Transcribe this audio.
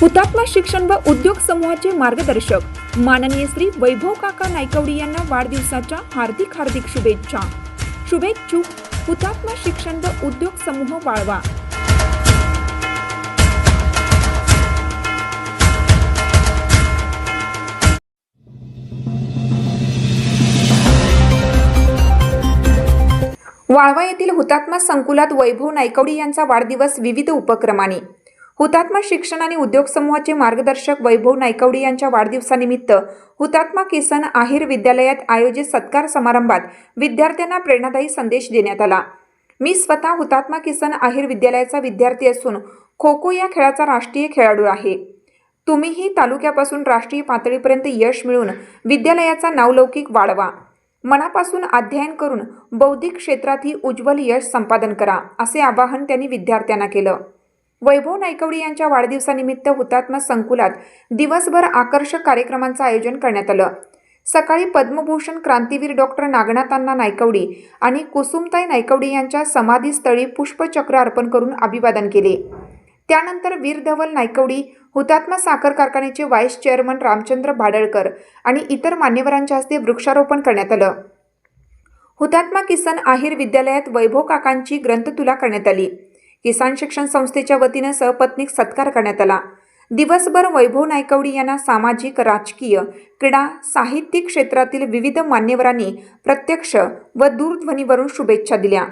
हुतात्मा शिक्षण व उद्योग समूहाचे मार्गदर्शक. माननीय श्री वैभव काका नायकवडी यांना वाढदिवसाच्या हार्दिक हार्दिक शुभेच्छा. शुभेच्छुक हुतात्मा शिक्षण व उद्योग समूह वाळवा. वाळवा येथील हुतात्मा संकुलात वैभव नायकवडी यांचा वाढदिवस विविध उपक्रमाने हुतात्मा शिक्षण आणि उद्योग समूहाचे मार्गदर्शक वैभव नायकवडी यांच्या वाढदिवसानिमित्त हुतात्मा किसन आहिर विद्यालयात आयोजित सत्कार समारंभात विद्यार्थ्यांना प्रेरणादायी संदेश देण्यात आला. मी स्वतः हुतात्मा किसन आहिर विद्यालयाचा विद्यार्थी असून खो खो या खेळाचा राष्ट्रीय खेळाडू आहे. तुम्हीही तालुक्यापासून राष्ट्रीय पातळीपर्यंत यश मिळून विद्यालयाचा नावलौकिक वाढवा. मनापासून अध्ययन करून बौद्धिक क्षेत्रातही उज्ज्वल यश संपादन करा असे आवाहन त्यांनी विद्यार्थ्यांना केलं. वैभव नायकवडी यांच्या वाढदिवसानिमित्त हुतात्मा संकुलात दिवसभर आकर्षक कार्यक्रमांचं आयोजन करण्यात आलं. सकाळी पद्मभूषण क्रांतीवीर डॉक्टर नागनाथांना नायकवडी आणि कुसुमताई नायकवडी यांच्या समाधीस्थळी पुष्पचक्र अर्पण करून अभिवादन केले. त्यानंतर वीर धवल नायकवडी हुतात्मा साखर कारखान्याचे व्हाईस चेअरमन रामचंद्र भाडळकर आणि इतर मान्यवरांच्या हस्ते वृक्षारोपण करण्यात आलं. हुतात्मा किसन आहिर विद्यालयात वैभव काकांची ग्रंथतुला करण्यात आली. किसान शिक्षण संस्थेच्या वतीनं सहपत्नीक सत्कार करण्यात आला. दिवसभर वैभव नायकवडी यांना सामाजिक राजकीय क्रीडा साहित्यिक क्षेत्रातील विविध मान्यवरांनी प्रत्यक्ष व दूरध्वनीवरून शुभेच्छा दिल्या.